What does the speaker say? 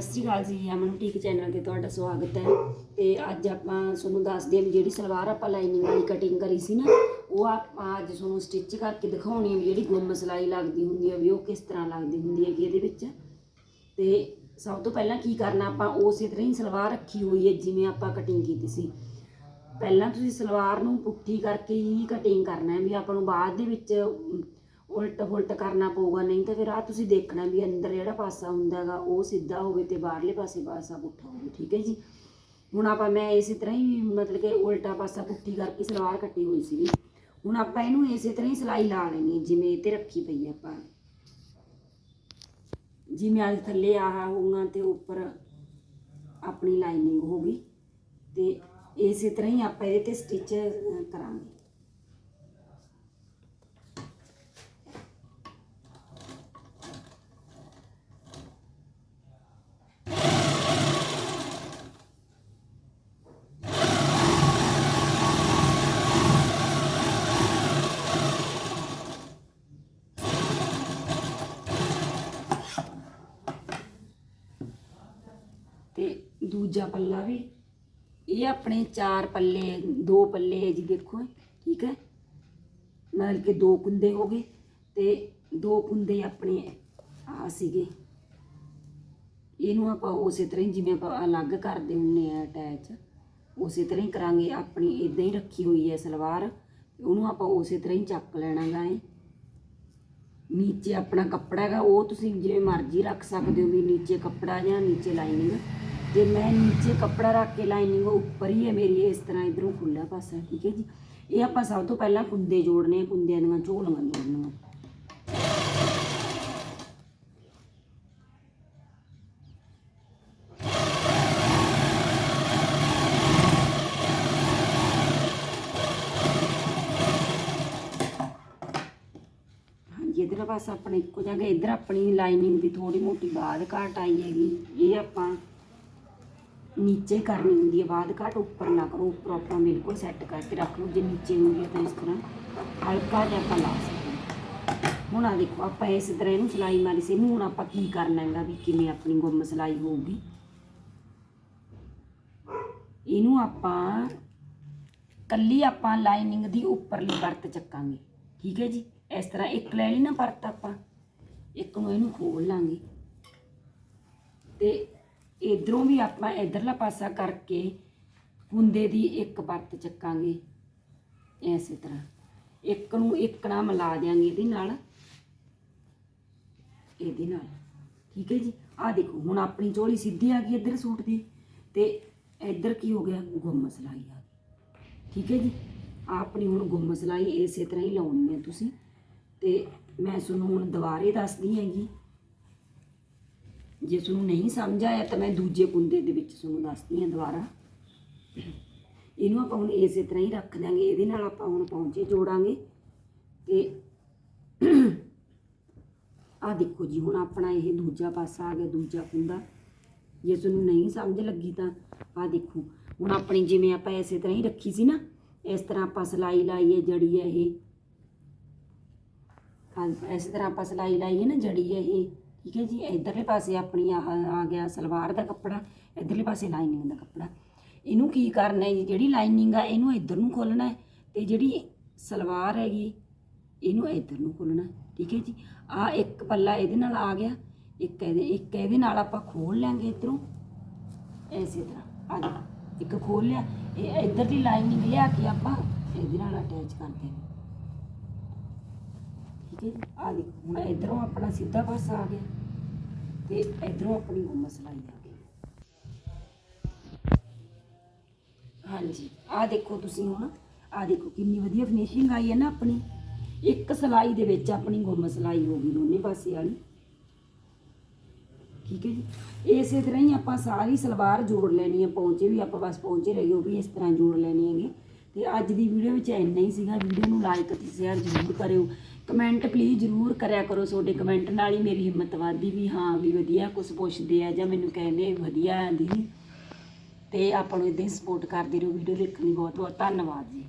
ਸਤਿ ਸ਼੍ਰੀ ਅਕਾਲ ਜੀ, ਅਮਨ teak channel ਤੇ ਤੁਹਾਡਾ ਸਵਾਗਤ ਹੈ। ਤੇ ਅੱਜ ਆਪਾਂ ਤੁਹਾਨੂੰ ਦੱਸਦੇ ਹਾਂ ਵੀ ਜਿਹੜੀ ਸਲਵਾਰ ਆਪਾਂ ਲਾਈਨਿੰਗ ਵਾਲੀ ਕਟਿੰਗ ਕਰੀ ਸੀ ਨਾ, ਉਹ ਆਪਾਂ ਅੱਜ ਤੁਹਾਨੂੰ ਸਟਿਚ ਕਰਕੇ ਦਿਖਾਉਣੀ ਹੈ ਵੀ ਜਿਹੜੀ ਗੁੰਮ ਸਲਾਈ ਲੱਗਦੀ ਹੁੰਦੀ ਹੈ ਵੀ ਉਹ ਕਿਸ ਤਰ੍ਹਾਂ ਲੱਗਦੀ ਹੁੰਦੀ ਹੈ ਇਹਦੇ ਵਿੱਚ। ਤੇ ਸਭ ਤੋਂ ਪਹਿਲਾਂ ਕੀ ਕਰਨਾ ਆਪਾਂ, ਉਸੇ ਤਰ੍ਹਾਂ ਹੀ ਸਲਵਾਰ ਰੱਖੀ ਹੋਈ ਹੈ ਜਿਵੇਂ ਆਪਾਂ ਕਟਿੰਗ ਕੀਤੀ ਸੀ। ਪਹਿਲਾਂ ਤੁਸੀਂ ਸਲਵਾਰ ਨੂੰ ਪੁੱਠੀ ਕਰਕੇ ਹੀ ਕਟਿੰਗ ਕਰਨਾ ਹੈ ਵੀ ਆਪਾਂ ਨੂੰ ਬਾਅਦ ਦੇ ਵਿੱਚ ਉਲਟ ਫੁਲਟ ਕਰਨਾ ਪਊਗਾ, ਨਹੀਂ ਤਾਂ ਫਿਰ ਆ ਤੁਸੀਂ ਦੇਖਣਾ ਵੀ ਅੰਦਰ ਜਿਹੜਾ ਪਾਸਾ ਹੁੰਦਾ ਹੈਗਾ, ਉਹ ਸਿੱਧਾ ਹੋਵੇ ਤੇ ਬਾਹਰਲੇ ਪਾਸੇ ਪਾਸਾ ਪੁੱਠਾ ਹੋਵੇ, ਠੀਕ ਹੈ ਜੀ? ਹੁਣ ਆਪਾਂ ਮੈਂ ਇਸੇ ਤਰ੍ਹਾਂ ਹੀ ਮਤਲਬ ਕਿ ਉਲਟਾ ਪਾਸਾ ਪੁੱਠੀ ਕਰਕੇ ਸਲਵਾਰ ਕੱਟੀ ਹੋਈ ਸੀ ਹੁਣ ਆਪਾਂ ਇਹਨੂੰ ਇਸੇ ਤਰ੍ਹਾਂ ਹੀ ਸਿਲਾਈ ਲਾ ਲੈਣੀ ਜਿਵੇਂ ਇਹ ਤੇ ਰੱਖੀ ਪਈ ਹੈ ਆਪਾਂ। ਜਿਵੇਂ ਅੱਜ ਥੱਲੇ ਆਹ ਹੋਊਗਾ ਤੇ ਉੱਪਰ ਆਪਣੀ ਲਾਈਨਿੰਗ ਹੋਗੀ ਤੇ ਇਸੇ ਤਰ੍ਹਾਂ ਹੀ ਆਪਾਂ ਇਹਦੇ ਤੇ ਸਟਿਚ ਕਰਾਂਗੇ। ਤੇ ਦੂਜਾ ਪੱਲਾ ਵੀ। ਇਹ ਆਪਣੇ ਚਾਰ ਪੱਲੇ, ਦੋ ਪੱਲੇ ਹੈ ਜੀ ਦੇਖੋ, ਠੀਕ ਹੈ? ਮਤਲਬ ਕਿ ਦੋ ਕੁੰਦੇ ਹੋ ਗਏ ਤੇ ਦੋ ਕੁੰਦੇ ਆਪਣੇ ਆ ਸੀਗੇ। ਇਹਨੂੰ ਆਪਾਂ ਉਸੇ ਤਰ੍ਹਾਂ ਹੀ ਜਿਵੇਂ ਆਪਾਂ ਅਲੱਗ ਕਰਦੇ ਹੁੰਨੇ ਆ ਅਟੈਚ ਉਸੇ ਤਰ੍ਹਾਂ ਹੀ ਕਰਾਂਗੇ। ਆਪਣੀ ਇਦਾਂ ਹੀ ਰੱਖੀ ਹੋਈ ਹੈ ਸਲਵਾਰ ਉਹਨੂੰ ਆਪਾਂ ਉਸੇ ਤਰ੍ਹਾਂ ਹੀ ਚੱਕ ਲੈਣਾ ਗਾ ਇਹ। ਨੀਚੇ ਆਪਣਾ ਕੱਪੜਾ ਹੈਗਾ, ਉਹ ਤੁਸੀਂ ਜਿਵੇਂ ਮਰਜ਼ੀ ਰੱਖ ਸਕਦੇ ਹੋ ਵੀ ਨੀਚੇ ਕੱਪੜਾ ਜਾਂ ਨੀਚੇ ਲਾਈਨਿੰਗ ਤੇ ਮੈਂ ਨੀਚੇ ਕੱਪੜਾ ਰੱਖ ਕੇ ਲਾਈਨਿੰਗ ਉੱਪਰ ਹੀ ਹੈ ਮੇਰੀ ਇਸ ਤਰ੍ਹਾਂ ਇਧਰੋਂ ਖੁੱਲਾ ਪਾਸਾ ਠੀਕ ਹੈ ਜੀ? ਇਹ ਆਪਾਂ ਸਭ ਤੋਂ ਪਹਿਲਾਂ ਕੁੰਦੇ ਜੋੜਨੇ ਆ, ਕੁੰਦਿਆਂ ਦੀਆਂ ਝੋਲੀਆਂ ਜੋੜਨੀਆਂ। ਹਾਂਜੀ ਇਧਰ ਪਾਸਾ ਆਪਣਾ ਇੱਕੋ ਜਗ੍ਹਾ ਇਧਰ ਆਪਣੀ ਲਾਈਨਿੰਗ ਦੀ ਥੋੜੀ ਮੋਟੀ ਬਾਦ ਘਾਟ ਆਈ ਹੈਗੀ ਇਹ ਆਪਾਂ ਨੀਚੇ ਕਰਨੀ ਹੁੰਦੀ ਹੈ, ਬਾਅਦ ਘਾਟ ਉੱਪਰ ਨਾ ਕਰੋ, ਉੱਪਰ ਆਪਾਂ ਬਿਲਕੁਲ ਸੈੱਟ ਕਰਕੇ ਰੱਖ ਲਓ, ਜੇ ਨੀਚੇ ਹੁੰਦੀ ਹੈ ਤਾਂ ਇਸ ਤਰ੍ਹਾਂ ਹਲਕਾ ਜਿਹਾ ਆਪਾਂ ਲਾ ਸਕਦੇ ਹੁਣ ਆ ਦੇਖੋ, ਆਪਾਂ ਇਸ ਤਰ੍ਹਾਂ ਇਹਨੂੰ ਸਿਲਾਈ ਮਾਰੀ ਸੀ, ਇਹਨੂੰ ਹੁਣ ਆਪਾਂ ਕੀ ਕਰਨਾ ਹੈਗਾ ਵੀ ਕਿਵੇਂ ਆਪਣੀ ਗੁੰਮ ਸਿਲਾਈ ਹੋਊਗੀ? ਇਹਨੂੰ ਆਪਾਂ ਕੱਲੀ ਆਪਾਂ ਲਾਈਨਿੰਗ ਦੀ ਉੱਪਰਲੀ ਪਰਤ ਚੱਕਾਂਗੇ, ਠੀਕ ਹੈ ਜੀ? ਇਸ ਤਰ੍ਹਾਂ ਇੱਕ ਲੈ ਲਈ ਨਾ ਪਰਤ ਆਪਾਂ, ਇੱਕ ਨੂੰ ਇਹਨੂੰ ਖੋਲ ਲਾਂਗੇ। ਤੇ ਇਧਰੋਂ ਵੀ ਆਪਾਂ ਇਧਰਲਾ ਪਾਸਾ ਕਰਕੇ ਕੁੰਦੇ ਦੀ ਇੱਕ ਪਰਤ ਚੱਕਾਂਗੇ। ਐਸੇ ਤਰ੍ਹਾਂ। ਇੱਕ ਨੂੰ ਇੱਕ ਨਾਲ ਮਿਲਾ ਦਿਆਂਗੇ ਇਹਦੇ ਨਾਲ। ਇਹਦੇ ਨਾਲ। ਠੀਕ ਹੈ ਜੀ? ਆਹ ਦੇਖੋ, ਹੁਣ ਆਪਣੀ ਝੋਲੀ ਸਿੱਧੀ ਆ ਗਈ ਇੱਧਰ ਸੂਟ ਦੀ ਤੇ ਇੱਧਰ ਕੀ ਹੋ ਗਿਆ? ਗੁੰਮ ਸਿਲਾਈ ਆ ਗਈ। ਠੀਕ ਹੈ ਜੀ? ਆਪਣੀ ਹੁਣ ਗੁੰਮ ਸਿਲਾਈ ਇਸੇ ਤਰ੍ਹਾਂ ਹੀ ਲਾਉਣੀ ਹੈ ਤੁਸੀਂ। ਤੇ ਮੈਂ ਤੁਹਾਨੂੰ ਹੁਣ ਦੁਬਾਰੇ ਦੱਸਦੀ ਹੈਗੀ ਜੇ ਤੁਹਾਨੂੰ ਨਹੀਂ ਸਮਝ ਆਇਆ ਤਾਂ ਮੈਂ ਦੂਜੇ ਕੁੰਦੇ ਦੇ ਵਿੱਚ ਤੁਹਾਨੂੰ ਦੱਸਦੀ ਹਾਂ ਦੁਬਾਰਾ। ਇਹਨੂੰ ਆਪਾਂ ਹੁਣ ਇਸੇ ਤਰ੍ਹਾਂ ਹੀ ਰੱਖ ਦਾਂਗੇ ਇਹਦੇ ਨਾਲ ਆਪਾਂ ਹੁਣ ਪਹੁੰਚੇ ਜੋੜਾਂਗੇ। ਤੇ ਆ ਦੇਖੋ ਜੀ, ਹੁਣ ਆਪਣਾ ਇਹ ਦੂਜਾ ਪਾਸਾ ਆ ਗਿਆ, ਦੂਜਾ ਕੁੰਦਾ ਜੇ ਤੁਹਾਨੂੰ ਨਹੀਂ ਸਮਝ ਲੱਗੀ ਤਾਂ ਆ ਦੇਖੋ, ਹੁਣ ਆਪਣੀ ਜਿਵੇਂ ਆਪਾਂ ਇਸੇ ਤਰ੍ਹਾਂ ਹੀ ਰੱਖੀ ਸੀ ਨਾ, ਇਸ ਤਰ੍ਹਾਂ ਆਪਾਂ ਸਲਾਈ ਲਾਈਏ ਹੈ, ਜੜੀ ਹੈ ਇਹ। ਇਸੇ ਤਰ੍ਹਾਂ ਆਪਾਂ ਸਲਾਈ ਲਾਈਏ ਨਾ, ਜੜੀ ਹੈ ਇਹ। ਠੀਕ ਹੈ ਜੀ, ਇਧਰਲੇ ਪਾਸੇ ਆਪਣੀ ਆਹ ਆ ਗਿਆ ਸਲਵਾਰ ਦਾ ਕੱਪੜਾ, ਇਧਰਲੇ ਪਾਸੇ ਲਾਈਨਿੰਗ ਦਾ ਕੱਪੜਾ। ਇਹਨੂੰ ਕੀ ਕਰਨਾ ਹੈ ਜੀ, ਜਿਹੜੀ ਲਾਈਨਿੰਗ ਆ, ਇਹਨੂੰ ਇੱਧਰ ਨੂੰ ਖੋਲਣਾ ਹੈ ਤੇ ਜਿਹੜੀ ਸਲਵਾਰ ਹੈਗੀ, ਇਹਨੂੰ ਇੱਧਰ ਨੂੰ ਖੋਲਣਾ ਠੀਕ ਹੈ ਜੀ। ਆ ਇੱਕ ਪੱਲਾ ਇਹਦੇ ਨਾਲ ਆ ਗਿਆ, ਇੱਕ ਇਹਦੇ ਇੱਕ ਇਹਦੇ ਨਾਲ ਆਪਾਂ ਖੋਲ ਲਾਂਗੇ ਇਧਰੋਂ। ਐਸੇ ਤਰ੍ਹਾਂ, ਆ ਜਾ ਇੱਕ ਖੋਲ ਲਿਆ, ਇਹ ਇੱਧਰ ਦੀ ਲਾਈਨਿੰਗ ਲਿਆ ਕੇ ਆਪਾਂ ਇਹਦੇ ਨਾਲ ਅਟੈਚ ਕਰਦੇ ਹਾਂ ਠੀਕ ਹੈ ਜੀ ਆ ਦੇਖੋ, ਹੁਣ ਇਧਰੋਂ ਆਪਣਾ ਸਿੱਧਾ ਪਾਸਾ ਆ ਗਿਆ ਤੇ ਇਧਰੋਂ ਆਪਣੀ ਗੁੰਮ ਸਿਲਾਈ ਆ ਗਈ। ਹਾਂਜੀ, ਆ ਦੇਖੋ ਤੁਸੀਂ ਹੁਣ, ਆ ਦੇਖੋ ਕਿੰਨੀ ਵਧੀਆ ਫਿਨਿਸ਼ਿੰਗ ਆਈ ਹੈ ਨਾ ਆਪਣੀ। ਇੱਕ ਸਿਲਾਈ ਦੇ ਵਿੱਚ ਆਪਣੀ ਗੁੰਮ ਸਿਲਾਈ ਹੋ ਗਈ ਦੋਨੇ ਪਾਸੇ ਵਾਲੀ। ਠੀਕ ਹੈ ਜੀ। ਇਸੇ ਤਰ੍ਹਾਂ ਹੀ ਆਪਾਂ ਸਾਰੀ ਸਲਵਾਰ ਜੋੜ ਲੈਣੀ ਹੈ ਪੌਂਚੇ ਵੀ ਆਪਾਂ ਬਸ ਪੌਂਚੇ ਰਹਿ ਗਏ ਉਹ ਵੀ ਇਸ ਤਰ੍ਹਾਂ ਜੋੜ ਲੈਣੇ ਹੈਗੇ। ਤੇ ਅੱਜ ਦੀ ਵੀਡੀਓ ਵਿੱਚ ਇੰਨਾ ਹੀ ਸੀਗਾ। ਵੀਡੀਓ ਨੂੰ ਲਾਈਕ ਤੇ ਸ਼ੇਅਰ ਜ਼ਰੂਰ ਕਰਿਓ। ਕਮੈਂਟ ਪਲੀਜ਼ ਜ਼ਰੂਰ ਕਰਿਆ ਕਰੋ। ਤੁਹਾਡੇ ਕਮੈਂਟ ਨਾਲ ਹੀ ਮੇਰੀ ਹਿੰਮਤ ਵੱਧਦੀ ਵੀ ਹਾਂ ਵੀ ਵਧੀਆ ਕੁਝ ਪੁੱਛਦੇ ਆ ਜਾਂ ਮੈਨੂੰ ਕਹਿੰਦੇ ਵਧੀਆ ਦੀ ਤੇ ਆਪਾਂ ਨੂੰ ਇਦਾਂ ਹੀ ਸਪੋਰਟ ਕਰਦੇ ਰਹੋ। ਵੀਡੀਓ ਦੇਖਣ ਲਈ ਬਹੁਤ ਬਹੁਤ ਧੰਨਵਾਦ ਜੀ।